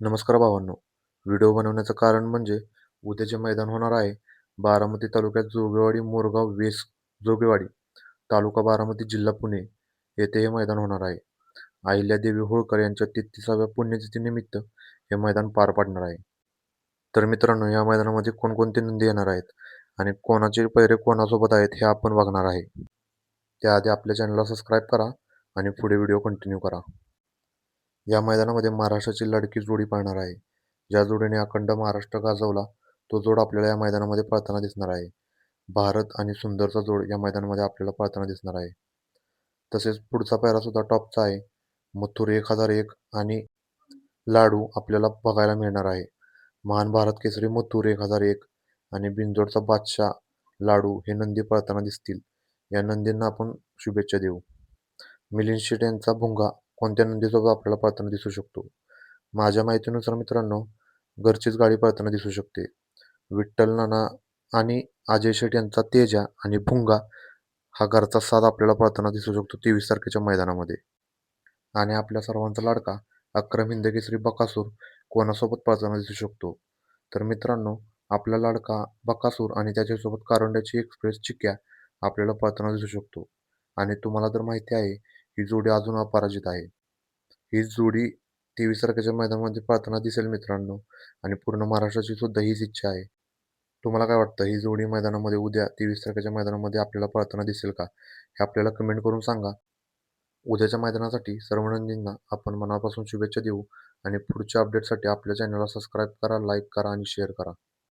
नमस्कार भावांनो. व्हिडिओ बनवण्याचं कारण म्हणजे उद्या जे मैदान होणार आहे बारामती तालुक्यात जोगेवाडी मोरगाव वेस जोगेवाडी तालुका बारामती जिल्हा पुणे येथे हे मैदान होणार आहे. अहिल्यादेवी होळकर यांच्या तेहतीसाव्या पुण्यतिथीनिमित्त हे मैदान पार पाडणार आहे. तर मित्रांनो या मैदानामध्ये कोणकोणते नंदी येणार आहेत आणि कोणाचे पैरे कोणासोबत आहेत हे आपण बघणार आहे. त्याआधी आपल्या चॅनलला सबस्क्राईब करा आणि पुढे व्हिडिओ कंटिन्यू करा. या मैदानामध्ये महाराष्ट्राची लडकी जोडी पाळणार आहे. ज्या जोडीने अखंड महाराष्ट्र गाजवला तो जोड आपल्याला या मैदानामध्ये पळताना दिसणार आहे. भारत आणि सुंदरचा जोड या मैदानामध्ये आपल्याला पळताना दिसणार आहे. तसेच पुढचा पायरासुद्धा टॉपचा आहे. मथुर एक हजार एक आणि लाडू आपल्याला बघायला मिळणार आहे. महान भारत केसरी मथुर एक हजार एक आणि बिंजोडचा बादशाह लाडू हे नंदी पळताना दिसतील. या नंदींना आपण शुभेच्छा देऊ. मिलिंद शेट यांचा भुंगा कोणत्या नदीसोबत आपल्याला पळताना दिसू शकतो? माझ्या माहितीनुसार मित्रांनो घरचीच गाडी पळताना दिसू शकते. विठ्ठल नाना आणि अजय शेट यांचा तेजा आणि भुंगा हा घरचा साथ आपल्याला पळताना दिसू शकतो तेवीस तारखेच्या मैदानामध्ये. आणि आपल्या सर्वांचा लाडका अक्रम हिंद बकासूर कोणासोबत पळताना दिसू शकतो? तर मित्रांनो आपला लाडका बकासूर आणि त्याच्यासोबत कारंड्याची एक्सप्रेस चिक्या आपल्याला पळताना दिसू शकतो. आणि तुम्हाला तर माहिती आहे ही जोडी अजून अपराजित आहे. ही जोडी तेवीस तारखेच्या मैदानामध्ये पळताना दिसेल मित्रांनो आणि पूर्ण महाराष्ट्राची सुद्धा हीच इच्छा आहे. तुम्हाला काय वाटतं? ही जोडी मैदानामध्ये उद्या तेवीस तारखेच्या मैदानामध्ये आपल्याला पळताना दिसेल का? हे आपल्याला कमेंट करून सांगा. उद्याच्या मैदानासाठी सर्व नंदींना आपण मनापासून शुभेच्छा देऊ आणि पुढच्या अपडेटसाठी आपल्या चॅनलला सबस्क्राईब करा लाईक करा आणि शेअर करा.